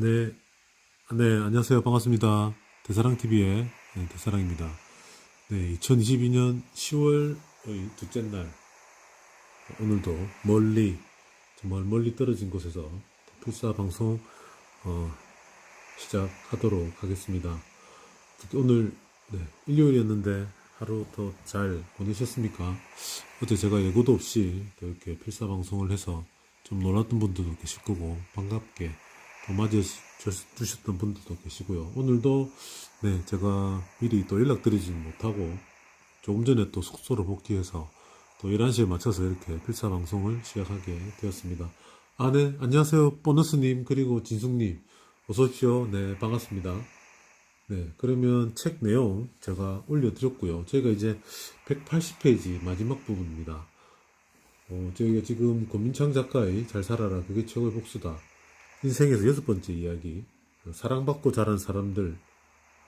네, 네, 안녕하세요. 반갑습니다. 대사랑TV의 네, 대사랑입니다. 네, 2022년 10월 둘째 날, 오늘도 멀리, 정말 멀리 떨어진 곳에서 필사 방송, 어, 시작하도록 하겠습니다. 오늘, 네, 일요일이었는데 하루 더 잘 보내셨습니까? 어제 제가 예고도 없이 또 이렇게 필사 방송을 해서 좀 놀랐던 분들도 계실 거고, 반갑게 또 맞이해주셨던 분들도 계시고요. 오늘도 네 제가 미리 또 연락드리지 못하고 조금 전에 또 숙소로 복귀해서 또 11시에 맞춰서 이렇게 필사 방송을 시작하게 되었습니다. 아, 네, 안녕하세요. 보너스님, 그리고 진숙님. 어서오십시오. 네, 반갑습니다. 네, 그러면 책 내용 제가 올려드렸고요. 저희가 이제 180페이지 마지막 부분입니다. 어, 저희가 지금 권민창 작가의 잘 살아라, 그게 최고의 복수다. 인생에서 여섯 번째 이야기, 그 사랑받고 자란 사람들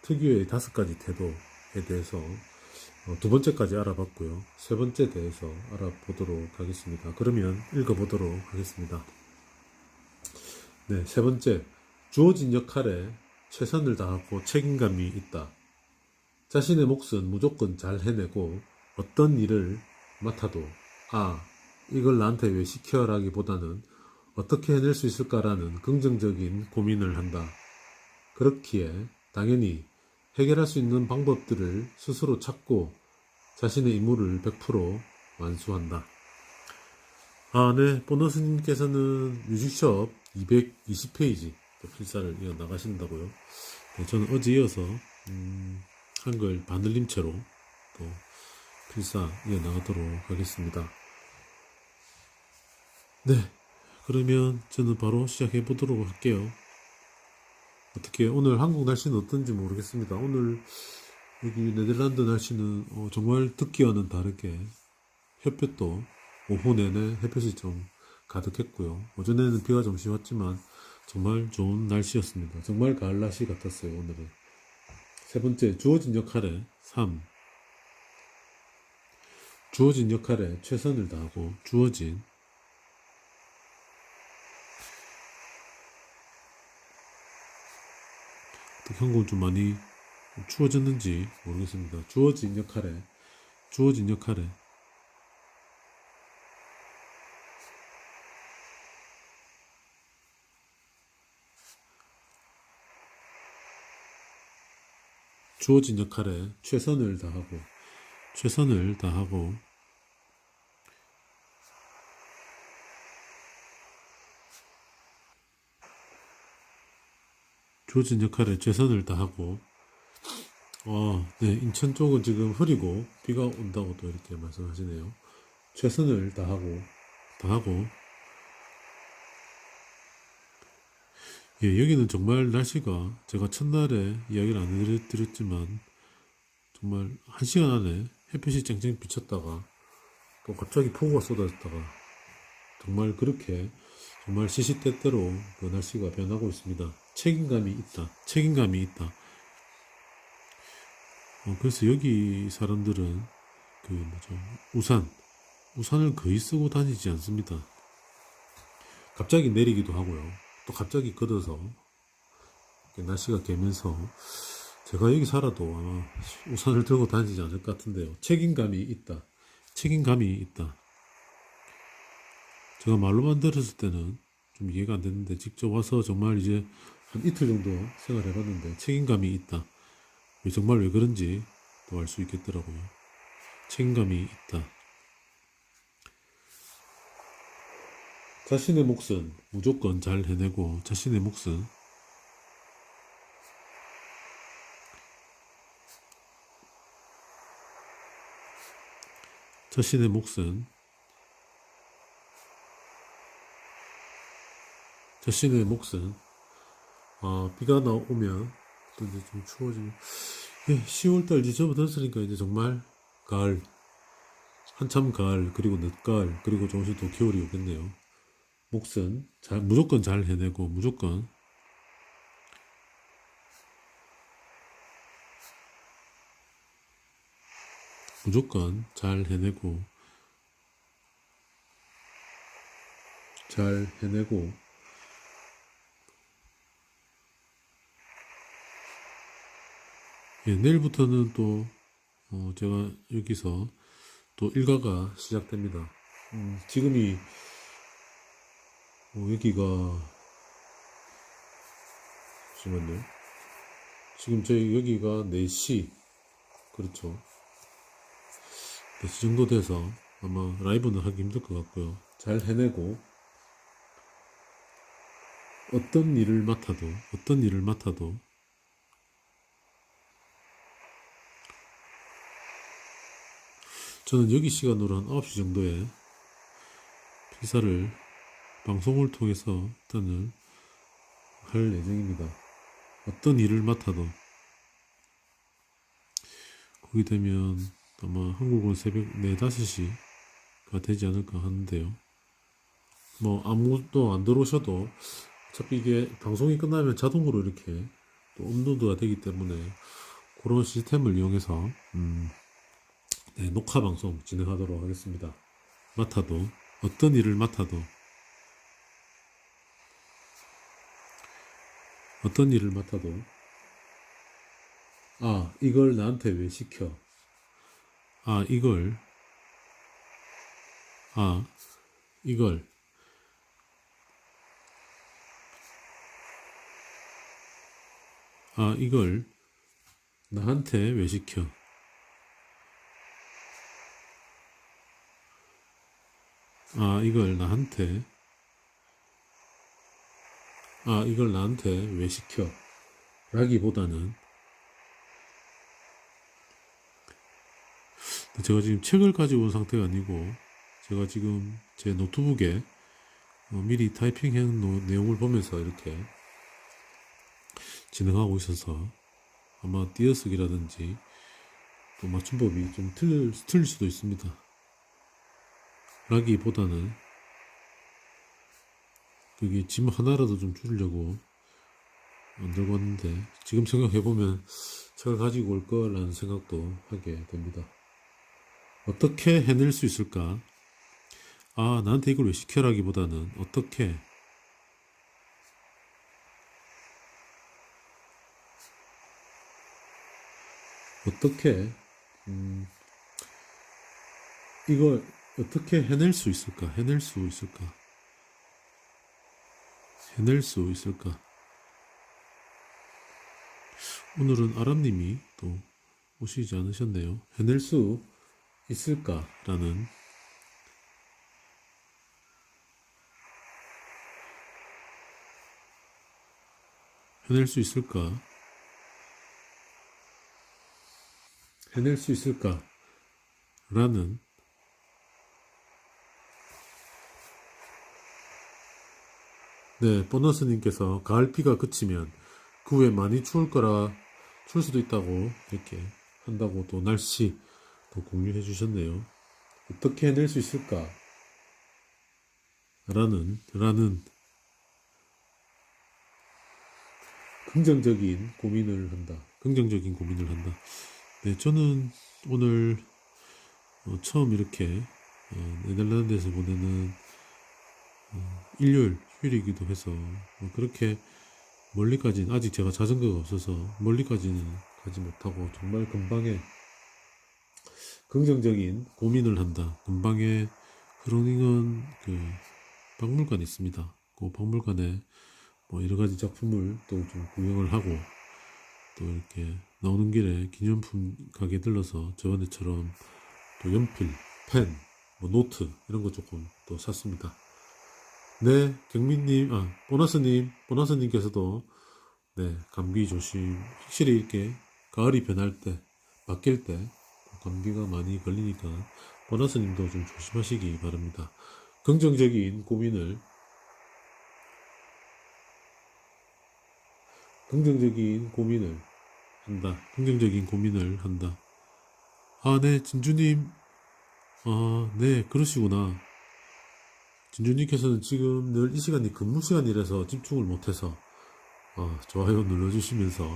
특유의 다섯 가지 태도에 대해서 어, 두 번째까지 알아봤고요. 세 번째 대해서 알아보도록 하겠습니다. 그러면 읽어보도록 하겠습니다. 네, 세 번째. 주어진 역할에 최선을 다하고 책임감이 있다. 자신의 몫은 무조건 잘 해내고 어떤 일을 맡아도 아, 이걸 나한테 왜 시켜라기보다는 어떻게 해낼 수 있을까라는 긍정적인 고민을 한다. 그렇기에 당연히 해결할 수 있는 방법들을 스스로 찾고 자신의 임무를 100% 완수한다. 아, 네. 보너스님께서는 뮤직숍 220페이지 필사를 이어 나가신다고요. 네, 저는 어제 이어서 음, 한글 바늘림 채로 또 필사 이어 나가도록 하겠습니다. 네. 그러면 저는 바로 시작해 보도록 할게요. 어떻게 오늘 한국 날씨는 어떤지 모르겠습니다. 오늘 여기 네덜란드 날씨는 어, 정말 듣기와는 다르게 햇볕도 오후 내내 햇볕이 좀 가득했고요. 오전에는 비가 잠시 왔지만 정말 좋은 날씨였습니다. 정말 가을 날씨 같았어요. 오늘은 세 번째 주어진 역할에 3 주어진 역할에 최선을 다하고 주어진 한국은 좀 많이 추워졌는지 모르겠습니다. 주어진 역할에 주어진 역할에 주어진 역할에 최선을 다하고 최선을 다하고 주어진 역할에 최선을 다하고 어, 네, 인천 쪽은 지금 흐리고 비가 온다고 또 이렇게 말씀하시네요. 최선을 다하고 다하고 예, 여기는 정말 날씨가 제가 첫날에 이야기를 안 해드렸지만 정말 한 시간 안에 햇빛이 쨍쨍 비쳤다가 또 갑자기 폭우가 쏟아졌다가 정말 그렇게 정말 시시때때로 그 날씨가 변하고 있습니다. 책임감이 있다. 책임감이 있다. 어, 그래서 여기 사람들은 그 뭐죠 우산 우산을 거의 쓰고 다니지 않습니다. 갑자기 내리기도 하고요. 또 갑자기 걷어서 날씨가 개면서 제가 여기 살아도 아마 우산을 들고 다니지 않을 것 같은데요. 책임감이 있다. 책임감이 있다. 제가 말로만 들었을 때는 좀 이해가 안 됐는데 직접 와서 정말 이제 한 이틀 정도 생활해 봤는데 책임감이 있다. 왜 정말 왜 그런지 또 알 수 있겠더라고요. 책임감이 있다. 자신의 몫은 무조건 잘 해내고 자신의 몫은 자신의 몫은 자신의 몫은 아, 비가 나오면 또 이제 좀 추워지면 예, 10월달 이제 접어들었으니까 이제 정말 가을 한참 가을 그리고 늦가을 그리고 조금씩 또 겨울이 오겠네요. 몫은 잘 무조건 잘 해내고 무조건. 무조건 잘 해내고 잘 해내고 예, 내일부터는 또, 어, 제가 여기서 또 일과가 시작됩니다. 음, 지금이, 어, 여기가, 잠시만요. 지금 저희 여기가 4시, 그렇죠. 4시 정도 돼서 아마 라이브는 하기 힘들 것 같고요. 잘 해내고, 어떤 일을 맡아도, 어떤 일을 맡아도, 저는 여기 시간으로 한 9시 정도에 피사를 방송을 통해서 일단은 할 예정입니다. 어떤 일을 맡아도 거기 되면 아마 한국은 새벽 4, 5시가 되지 않을까 하는데요. 뭐 아무것도 안 들어오셔도 어차피 이게 방송이 끝나면 자동으로 이렇게 또 업로드가 되기 때문에 그런 시스템을 이용해서 음, 네, 녹화 방송 진행하도록 하겠습니다. 맡아도 어떤 일을 맡아도 어떤 일을 맡아도 아 이걸 나한테 왜 시켜? 아 이걸 아 이걸. 아 이걸 나한테 왜 시켜 아, 이걸 나한테, 아, 이걸 나한테 왜 시켜? 라기보다는, 제가 지금 책을 가지고 온 상태가 아니고, 제가 지금 제 노트북에 어, 미리 타이핑해 놓은 내용을 보면서 이렇게 진행하고 있어서 아마 띄어쓰기라든지 또 맞춤법이 좀 틀릴, 틀릴 수도 있습니다. 라기보다는 그게 짐 하나라도 좀 줄이려고 만들고 왔는데 지금 생각해보면 책을 가지고 올 거라는 생각도 하게 됩니다. 어떻게 해낼 수 있을까? 아, 나한테 이걸 왜 시켜라기보다는 어떻게 어떻게 음, 이걸 어떻게 해낼 수 있을까? 해낼 수 있을까? 해낼 수 있을까? 오늘은 아람님이 또 오시지 않으셨네요. 해낼 수 있을까라는 해낼 수 있을까? 해낼 수 있을까? 라는 네, 보너스님께서 가을비가 그치면 그 후에 많이 추울 거라 추울 수도 있다고 이렇게 한다고 또 날씨 또 공유해 주셨네요. 어떻게 해낼 수 있을까? 라는, 라는 긍정적인 고민을 한다. 긍정적인 고민을 한다. 네, 저는 오늘 어, 처음 이렇게 어, 네덜란드에서 보내는 어, 일요일 휴일이기도 해서 뭐 그렇게 멀리까지는 아직 제가 자전거가 없어서 멀리까지는 가지 못하고 정말 근방에 긍정적인 고민을 한다. 근방에 흐르닝은 그 박물관이 있습니다. 그 박물관에 뭐 여러 가지 작품을 또 좀 구경을 하고 또 이렇게 나오는 길에 기념품 가게 들러서 저번에처럼 또 연필, 펜, 뭐 노트 이런 거 조금 또 샀습니다. 네, 경민님, 아, 보너스님, 보너스님께서도, 네, 감기 조심. 확실히 이렇게 가을이 변할 때, 바뀔 때, 감기가 많이 걸리니까, 보너스님도 좀 조심하시기 바랍니다. 긍정적인 고민을, 긍정적인 고민을 한다. 긍정적인 고민을 한다. 아, 네, 진주님. 아, 네, 그러시구나. 진주님께서는 지금 늘 이 시간이 근무 시간이라서 집중을 못해서 어, 좋아요 눌러주시면서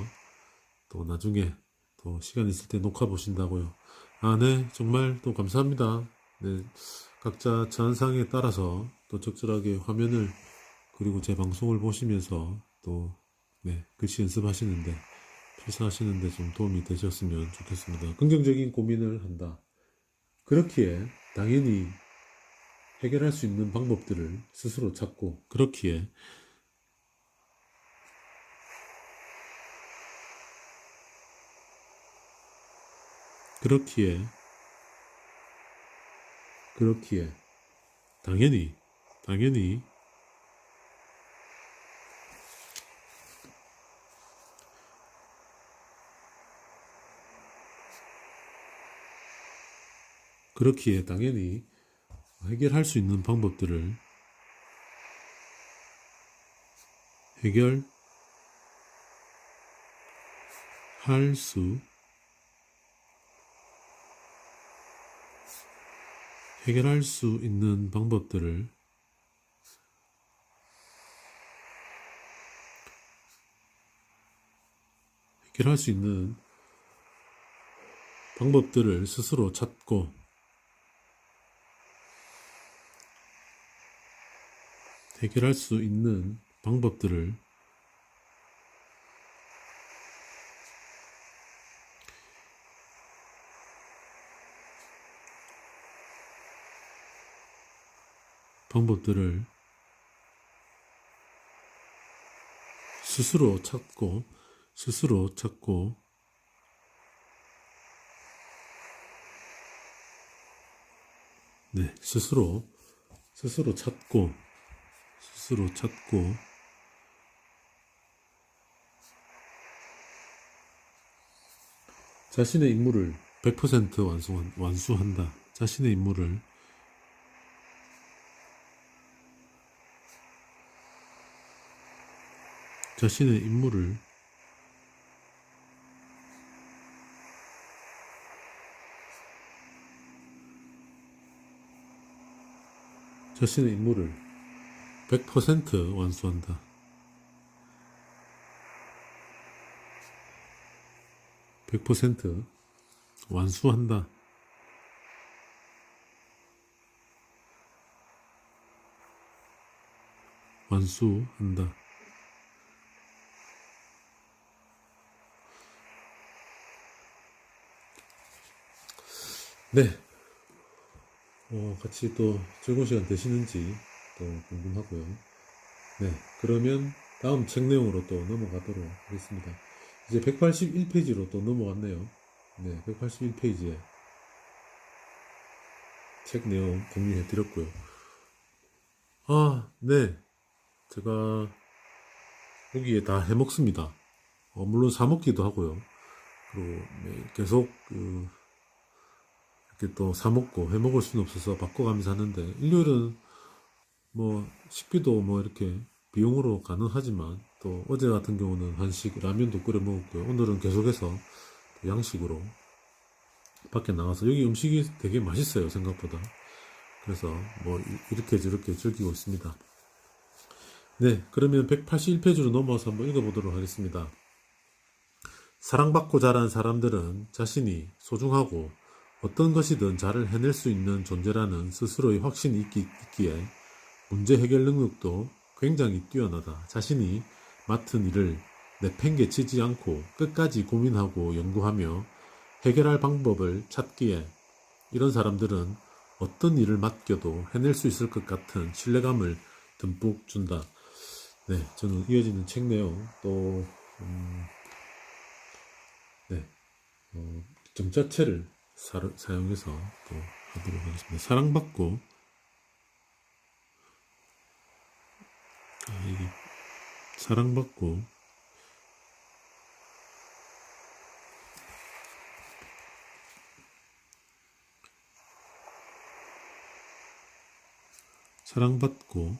또 나중에 또 시간 있을 때 녹화 보신다고요. 아, 네, 정말 또 감사합니다. 네, 각자 제한상에 따라서 또 적절하게 화면을 그리고 제 방송을 보시면서 또 네, 글씨 연습하시는데 시사하시는데 좀 도움이 되셨으면 좋겠습니다. 긍정적인 고민을 한다. 그렇기에 당연히 해결할 수 있는 방법들을 스스로 찾고 그렇기에 그렇기에 그렇기에 당연히 당연히 그렇기에 당연히 해결할 수 있는 방법들을 해결 할 수 해결할 수 있는 방법들을 해결할 수 있는 방법들을 스스로 찾고 해결할 수 있는 방법들을 방법들을 스스로 찾고 스스로 찾고 네 스스로 스스로 찾고 스스로 찾고 자신의 임무를 100% 완수한, 완수한다. 자신의 임무를 자신의 임무를 자신의 임무를 100% 완수한다. (100% 완수한다) 완수한다. 네. 어, 같이 또 즐거운 시간 되시는지 또 궁금하고요. 네. 그러면 다음 책 내용으로 또 넘어가도록 하겠습니다. 이제 181페이지로 또 넘어왔네요. 네. 181페이지에 책 내용 공유해 드렸고요. 아, 네. 제가 여기에 다 해먹습니다. 어, 물론 사먹기도 하고요. 그리고 네, 계속 그 이렇게 또 사먹고 해먹을 수는 없어서 바꿔가면서 하는데 일요일은 뭐 식비도 뭐 이렇게 비용으로 가능하지만 또 어제 같은 경우는 한식 라면도 끓여 먹었고요. 오늘은 계속해서 양식으로 밖에 나가서 여기 음식이 되게 맛있어요 생각보다. 그래서 뭐 이- 이렇게 저렇게 즐기고 있습니다. 네, 그러면 181페이지로 넘어와서 한번 읽어보도록 하겠습니다. 사랑받고 자란 사람들은 자신이 소중하고 어떤 것이든 잘 해낼 수 있는 존재라는 스스로의 확신이 있기, 있기에 문제 해결 능력도 굉장히 뛰어나다. 자신이 맡은 일을 내팽개치지 않고 끝까지 고민하고 연구하며 해결할 방법을 찾기에 이런 사람들은 어떤 일을 맡겨도 해낼 수 있을 것 같은 신뢰감을 듬뿍 준다. 네, 저는 이어지는 책 내용 또 음, 네, 어, 점자체를 사, 사용해서 또 하도록 하겠습니다. 사랑받고 아, 이게 사랑받고. 사랑받고.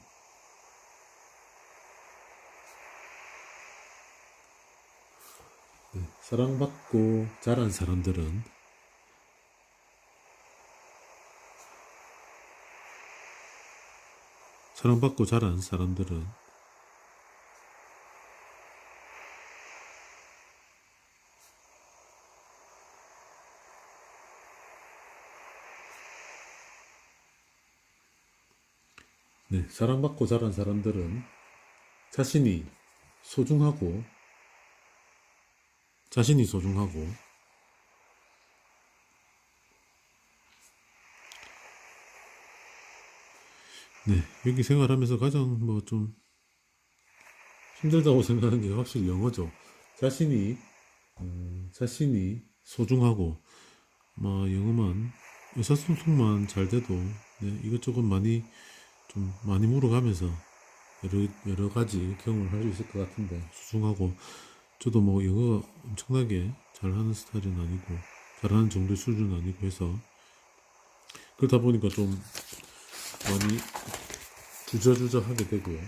네, 사랑받고 자란 사람들은 사랑받고 자란 사람들은 네, 사랑받고 자란 사람들은 자신이 소중하고 자신이 소중하고 네, 여기 생활하면서 가장 뭐 좀 힘들다고 생각하는 게 확실히 영어죠. 자신이 음, 자신이 소중하고 뭐 영어만 의사소통만 잘 돼도 네, 이것저것 많이 좀 많이 물어가면서 여러 여러 가지 경험을 할 수 있을 것 같은데 소중하고 저도 뭐 영어 엄청나게 잘하는 스타일은 아니고 잘하는 정도의 수준은 아니고 해서 그러다 보니까 좀 많이 주저주저 하게 되고요.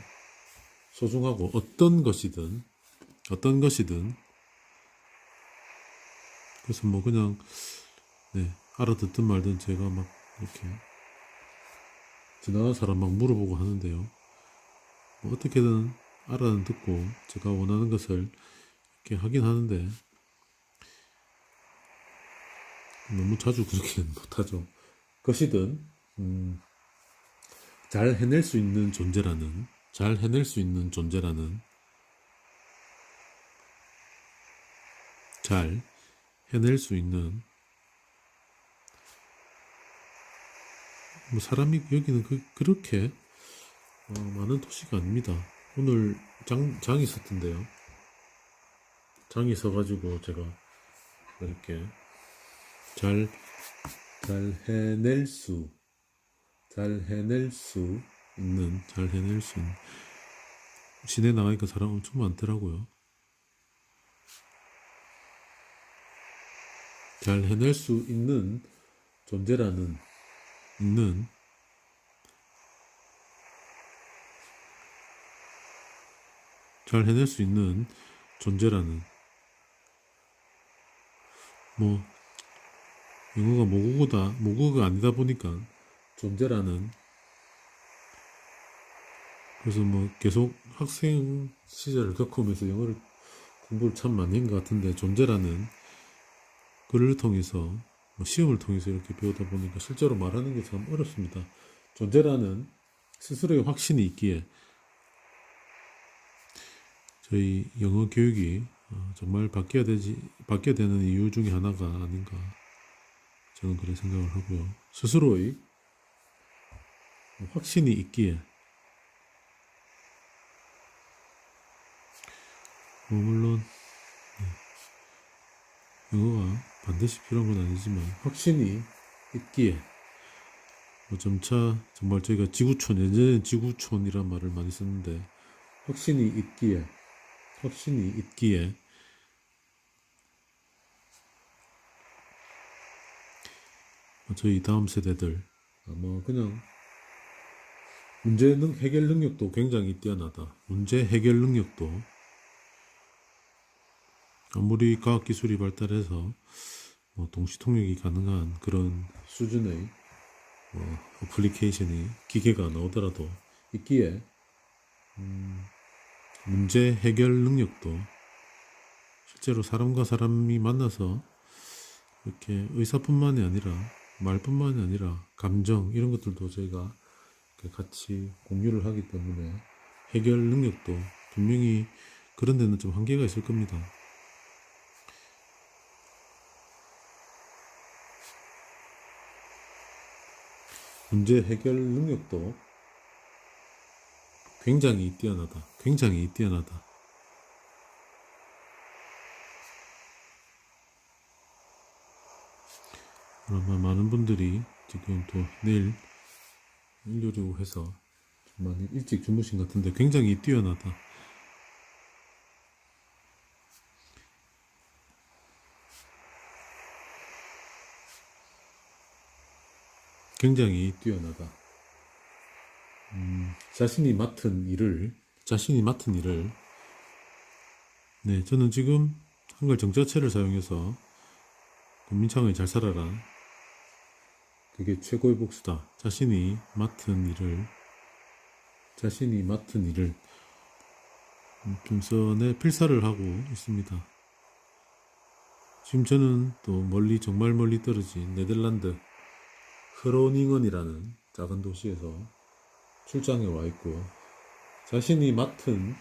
소중하고 어떤 것이든 어떤 것이든 그래서 뭐 그냥 네 알아듣든 말든 제가 막 이렇게 지나가는 사람 막 물어보고 하는데요. 뭐 어떻게든 알아는 듣고 제가 원하는 것을 이렇게 하긴 하는데 너무 자주 그렇게는 못하죠. 것이든 음, 잘 해낼 수 있는 존재라는 잘 해낼 수 있는 존재라는 잘 해낼 수 있는 뭐 사람이 여기는 그, 그렇게 어, 많은 도시가 아닙니다. 오늘 장, 장이 있었던데요. 장이 있어가지고 제가 이렇게 잘, 잘 해낼 수, 잘 해낼 수 있는, 잘 해낼 수 있는. 시내 나가니까 사람 엄청 많더라고요. 잘 해낼 수 있는 존재라는, 있 는, 잘 해낼 수 있는 존재라는, 뭐, 영어가 모국어다, 모국어가 아니다 보니까 존재라는. 그래서 뭐 계속 학생 시절을 겪으면서 영어를 공부를 참 많이 한 것 같은데 존재라는 글을 통해서 뭐 시험을 통해서 이렇게 배우다 보니까 실제로 말하는 게 참 어렵습니다. 존재라는 스스로의 확신이 있기에 저희 영어 교육이 어, 정말 바뀌어야 되지 바뀌어야 되는 이유 중에 하나가 아닌가 저는 그렇게 생각을 하고요. 스스로의 확신이 있기에 뭐 물론 네. 영어가 반드시 필요한 건 아니지만 확신이 있기에 뭐 점차 정말 저희가 지구촌 예전에는 지구촌이란 말을 많이 썼는데 확신이 있기에 확신이 있기에 뭐 저희 다음 세대들 아마 그냥 문제 능 해결 능력도 굉장히 뛰어나다. 문제 해결 능력도 아무리 과학 기술이 발달해서 뭐 동시 통역이 가능한 그런 수준의 뭐 어플리케이션이 기계가 나오더라도 있기에 음, 문제 해결 능력도 실제로 사람과 사람이 만나서 이렇게 의사뿐만이 아니라 말뿐만이 아니라 감정 이런 것들도 저희가 같이 공유를 하기 때문에 해결 능력도 분명히 그런 데는 좀 한계가 있을 겁니다. 문제 해결 능력도 굉장히 뛰어나다. 굉장히 뛰어나다. 아마 많은 분들이 지금 또 내일 일요일이고 해서 좀 많이 일찍 주무신 것 같은데 굉장히 뛰어나다. 굉장히 뛰어나다. 음, 자신이 맡은 일을, 자신이 맡은 일을, 네, 저는 지금 한글 정자체를 사용해서 민창을 잘 살아라. 그게 최고의 복수다. 자신이 맡은 일을, 자신이 맡은 일을 좀 전에 필사를 하고 있습니다. 지금 저는 또 멀리, 정말 멀리 떨어진 네덜란드 크로닝언이라는 작은 도시에서 출장에 와 있고 자신이 맡은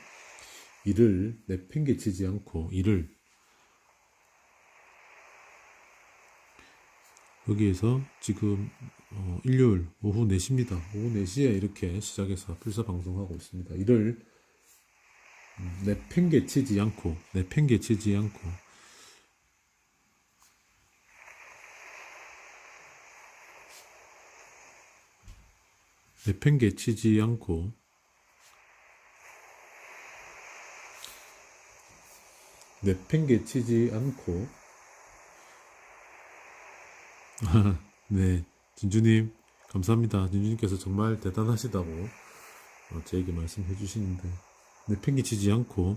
일을 내팽개치지 않고 일을 여기에서 지금 어, 일요일 오후 4시입니다. 오후 4시에 이렇게 시작해서 필사 방송하고 있습니다. 일을 음, 내팽개치지 않고 내팽개치지 않고 내팽개치지 않고. 내팽개치지 않고. 네 진주님 감사합니다. 진주님께서 정말 대단하시다고 어, 저에게 말씀해 주시는데. 내팽개치지 않고.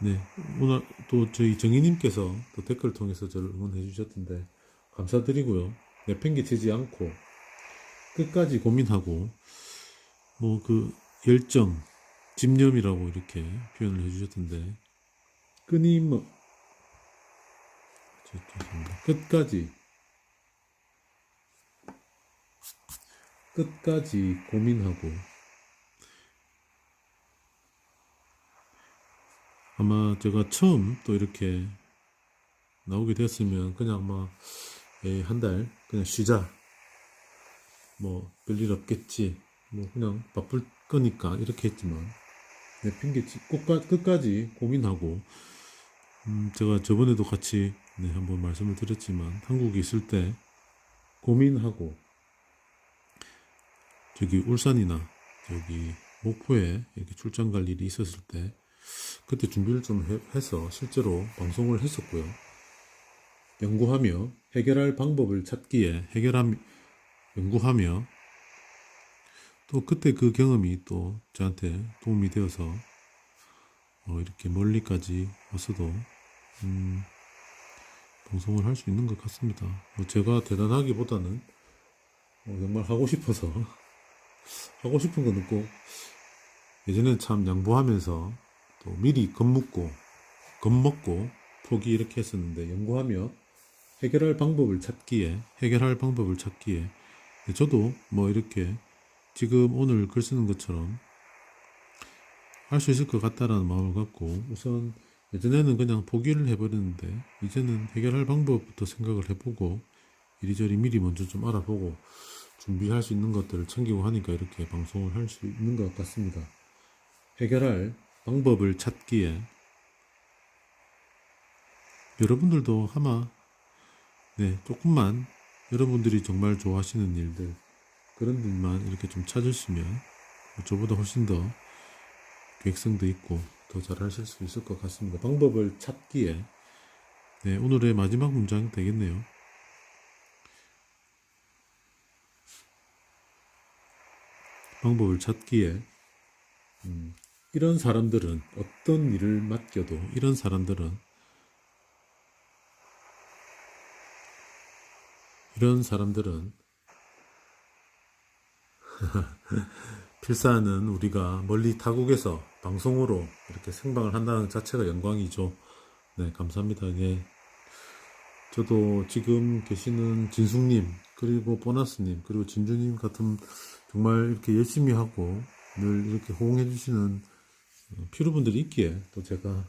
네 오늘 또 저희 정희님께서 또 댓글 통해서 저를 응원해 주셨던데 감사드리고요. 내팽개치지 않고 끝까지 고민하고 뭐 그 열정 집념이라고 이렇게 표현을 해주셨던데 끊임. 끝까지 끝까지 고민하고 아마 제가 처음 또 이렇게 나오게 됐으면 그냥 아마 한 달 그냥 쉬자 뭐 별일 없겠지. 뭐 그냥 바쁠 거니까 이렇게 했지만. 내 핑계치 끝까, 끝까지 고민하고. 음 제가 저번에도 같이 네 한번 말씀을 드렸지만 한국에 있을 때 고민하고 저기 울산이나 저기 목포에 이렇게 출장 갈 일이 있었을 때 그때 준비를 좀 해, 해서 실제로 방송을 했었고요. 연구하며 해결할 방법을 찾기에 해결함 연구하며 또 그때 그 경험이 또 저한테 도움이 되어서 어, 이렇게 멀리까지 와서도 음, 방송을 할 수 있는 것 같습니다. 뭐 제가 대단하기보다는 어, 정말 하고 싶어서 하고 싶은 건 없고 예전에 참 양보하면서 또 미리 겁먹고 겁먹고 포기 이렇게 했었는데 연구하며 해결할 방법을 찾기에 해결할 방법을 찾기에 저도 뭐 이렇게 지금 오늘 글 쓰는 것처럼 할 수 있을 것 같다라는 마음을 갖고 우선 예전에는 그냥 포기를 해버렸는데 이제는 해결할 방법부터 생각을 해보고 이리저리 미리 먼저 좀 알아보고 준비할 수 있는 것들을 챙기고 하니까 이렇게 방송을 할 수 있는 것 같습니다. 해결할 방법을 찾기에 여러분들도 아마 네 조금만 여러분들이 정말 좋아하시는 일들 그런 일만 이렇게 좀 찾으시면 저보다 훨씬 더 계획성도 있고 더 잘하실 수 있을 것 같습니다. 방법을 찾기에 네, 오늘의 마지막 문장 되겠네요. 방법을 찾기에 음, 이런 사람들은 어떤 일을 맡겨도 이런 사람들은 이런 사람들은 필사는 우리가 멀리 타국에서 방송으로 이렇게 생방을 한다는 것 자체가 영광이죠. 네, 감사합니다. 예. 저도 지금 계시는 진숙님, 그리고 보너스님, 그리고 진주님 같은 정말 이렇게 열심히 하고 늘 이렇게 호응해주시는 피로분들이 있기에 또 제가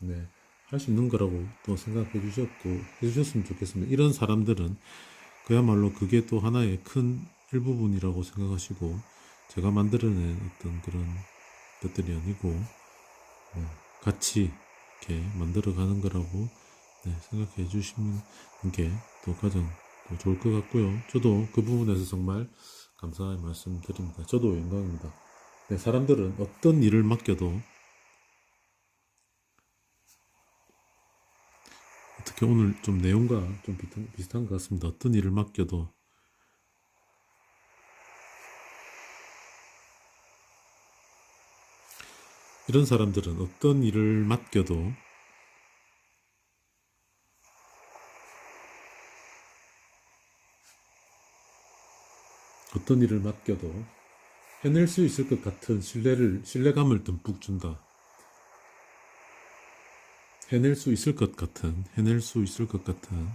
네, 할 수 있는 거라고 또 생각해 주셨고 해주셨으면 좋겠습니다. 이런 사람들은 그야말로 그게 또 하나의 큰 일부분이라고 생각하시고 제가 만들어낸 어떤 그런 것들이 아니고 네, 같이 이렇게 만들어가는 거라고 네, 생각해 주시는 게 또 가장 또 좋을 것 같고요. 저도 그 부분에서 정말 감사의 말씀 드립니다. 저도 영광입니다. 네, 사람들은 어떤 일을 맡겨도 어떻게 오늘 좀 내용과 좀 비슷한, 비슷한 것 같습니다. 어떤 일을 맡겨도 이런 사람들은 어떤 일을 맡겨도 어떤 일을 맡겨도 해낼 수 있을 것 같은 신뢰를 신뢰감을 듬뿍 준다. 해낼 수 있을 것 같은 해낼 수 있을 것 같은.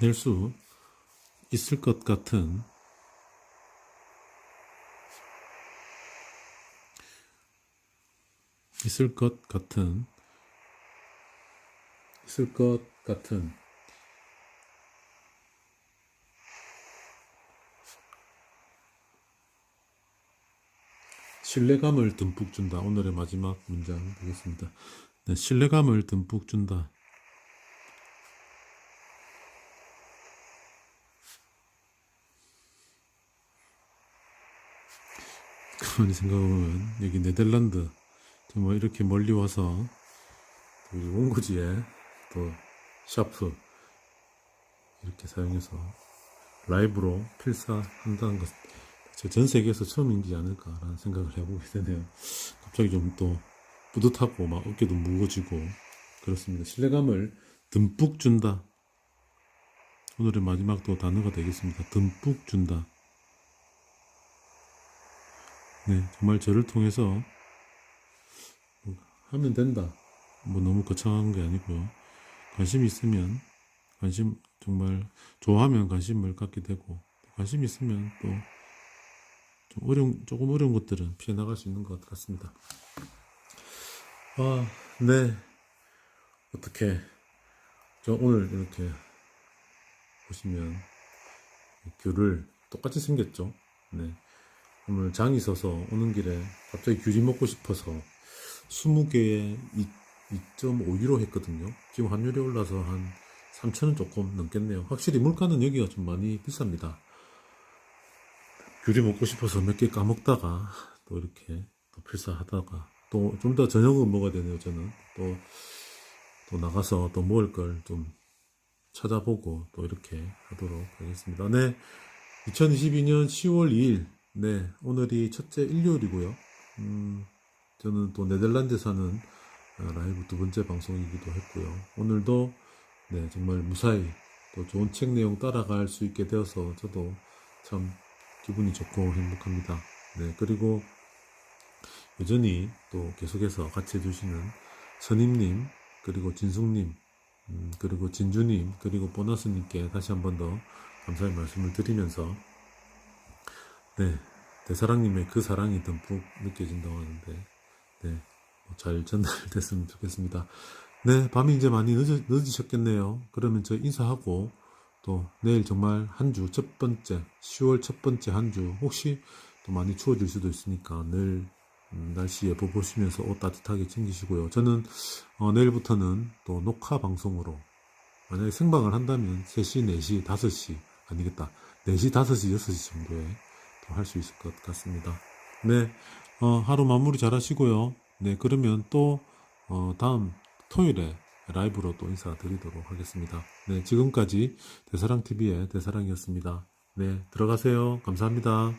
해낼 수 있을 것 같은. 있을 것 같은. 있을 것 같은 신뢰감을 듬뿍 준다. 오늘의 마지막 문장 보겠습니다. 네, 신뢰감을 듬뿍 준다. 가만히 생각해보면 여기 네덜란드 정말 이렇게 멀리 와서 우리 원고지에 또 샤프 이렇게 사용해서 라이브로 필사한다는 것, 전 세계에서 처음이지 않을까라는 생각을 해보게 되네요. 갑자기 좀 또 뿌듯하고 막 어깨도 무거워지고 그렇습니다. 신뢰감을 듬뿍 준다. 오늘의 마지막 또 단어가 되겠습니다. 듬뿍 준다. 네, 정말 저를 통해서 하면 된다. 뭐 너무 거창한 게 아니고요. 관심 있으면 관심 정말 좋아하면 관심을 갖게 되고 관심 있으면 또 좀 어려운 조금 어려운 것들은 피해 나갈 수 있는 것 같습니다. 아, 네. 어떻게 저 오늘 이렇게 보시면 귤을 똑같이 생겼죠. 네. 오늘 장이 서서 오는 길에 갑자기 귤이 먹고 싶어서 20개에 2.5유로 했거든요. 지금 환율이 올라서 한 3천원 조금 넘겠네요. 확실히 물가는 여기가 좀 많이 비쌉니다. 귤이 먹고 싶어서 몇 개 까먹다가 또 이렇게 또 필사하다가 또 좀 더 저녁은 먹어야 되네요. 저는 또, 또 나가서 또 먹을 걸 좀 찾아보고 또 이렇게 하도록 하겠습니다. 네. 2022년 10월 2일. 네. 오늘이 첫째 일요일이고요. 음, 저는 또 네덜란드 사는 어, 라이브 두 번째 방송이기도 했고요. 오늘도 네, 정말 무사히 또 좋은 책 내용 따라갈 수 있게 되어서 저도 참 기분이 좋고 행복합니다. 네, 그리고 여전히 또 계속해서 같이 해주시는 선임님, 그리고 진숙님, 음, 그리고 진주님, 그리고 보너스님께 다시 한 번 더 감사의 말씀을 드리면서 네, 대사랑님의 그 사랑이 듬뿍 느껴진다고 하는데 네, 뭐잘 전달됐으면 좋겠습니다. 네, 밤이 이제 많이 늦으, 늦으셨겠네요. 그러면 저 인사하고 또 내일 정말 한 주 첫 번째 10월 첫 번째 한 주 혹시 또 많이 추워질 수도 있으니까 늘 음, 날씨 예보 보시면서 옷 따뜻하게 챙기시고요. 저는 어, 내일부터는 또 녹화 방송으로 만약에 생방을 한다면 3시, 4시, 5시 아니겠다. 4시, 5시, 6시 정도에 또할수 있을 것 같습니다. 네, 어, 하루 마무리 잘 하시고요. 네, 그러면 또 어, 다음 토요일에 라이브로 또 인사드리도록 하겠습니다. 네, 지금까지 대사랑TV의 대사랑이었습니다. 네, 들어가세요. 감사합니다.